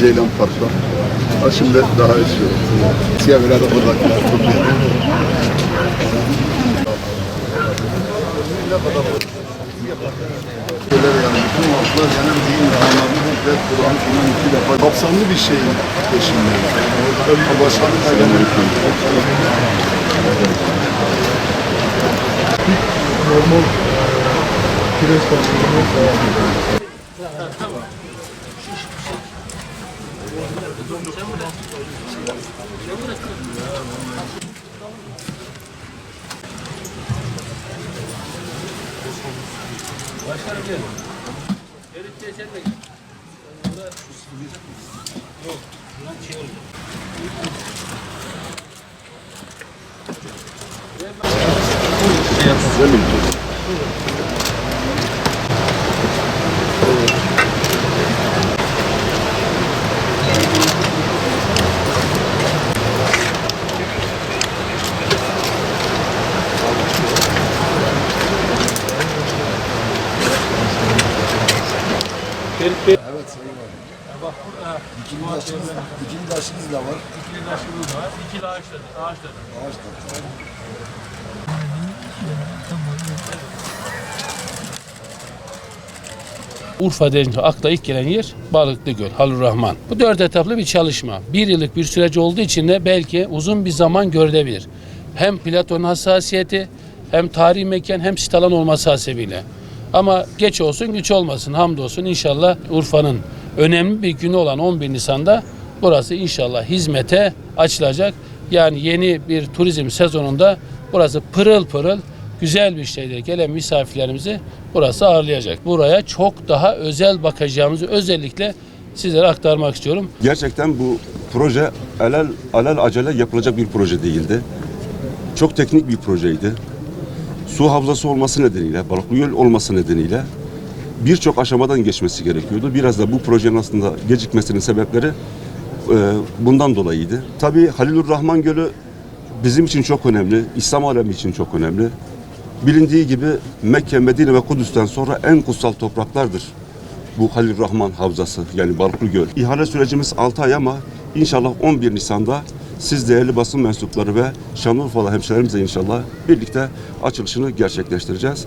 Ceylan Park'ta. Ha, Şimdi daha esiyor. Siyah böyle de buradakiler topluyor. Böyle yani bütün halklar genel din anlamı ve Kur'an inan iki defa kapsamlı bir şeyin peşindeyiz. Tabii başkanın da genel normal Evet Sayın Valim. Bak burada dikili taşımız da var. İkili taşımız var. İkili ağaçlar, ağaçlar. Ağaç da. Urfa denince akla ilk gelen yer Balıklı Göl, Halur Rahman. Bu dört etaplı bir çalışma. Bir yıllık bir süreç olduğu için de belki uzun bir zaman görülebilir. Hem Platon hassasiyeti, hem tarihi mekan, hem sit alan olması hasebiyle. Ama geç olsun güç olmasın hamdolsun inşallah Urfa'nın önemli bir günü olan 11 Nisan'da burası inşallah hizmete açılacak. Yani yeni bir turizm sezonunda burası pırıl pırıl güzel bir şeydir. Gelen misafirlerimizi burası ağırlayacak. Buraya çok daha özel bakacağımızı özellikle sizlere aktarmak istiyorum. Gerçekten bu proje alel, alel acele yapılacak bir proje değildi. Çok teknik bir projeydi. Su havzası olması nedeniyle, balıklı göl olması nedeniyle birçok aşamadan geçmesi gerekiyordu. Biraz da bu projenin aslında gecikmesinin sebepleri e, bundan dolayıydı. Tabii Halilur Rahman Gölü bizim için çok önemli, İslam alemi için çok önemli. Bilindiği gibi Mekke, Medine ve Kudüs'ten sonra en kutsal topraklardır bu Halil Rahman Havzası yani Balıklı Göl. İhale sürecimiz 6 ay ama inşallah 11 Nisan'da siz değerli basın mensupları ve Şanlıurfalı hemşehrilerimizle inşallah birlikte açılışını gerçekleştireceğiz.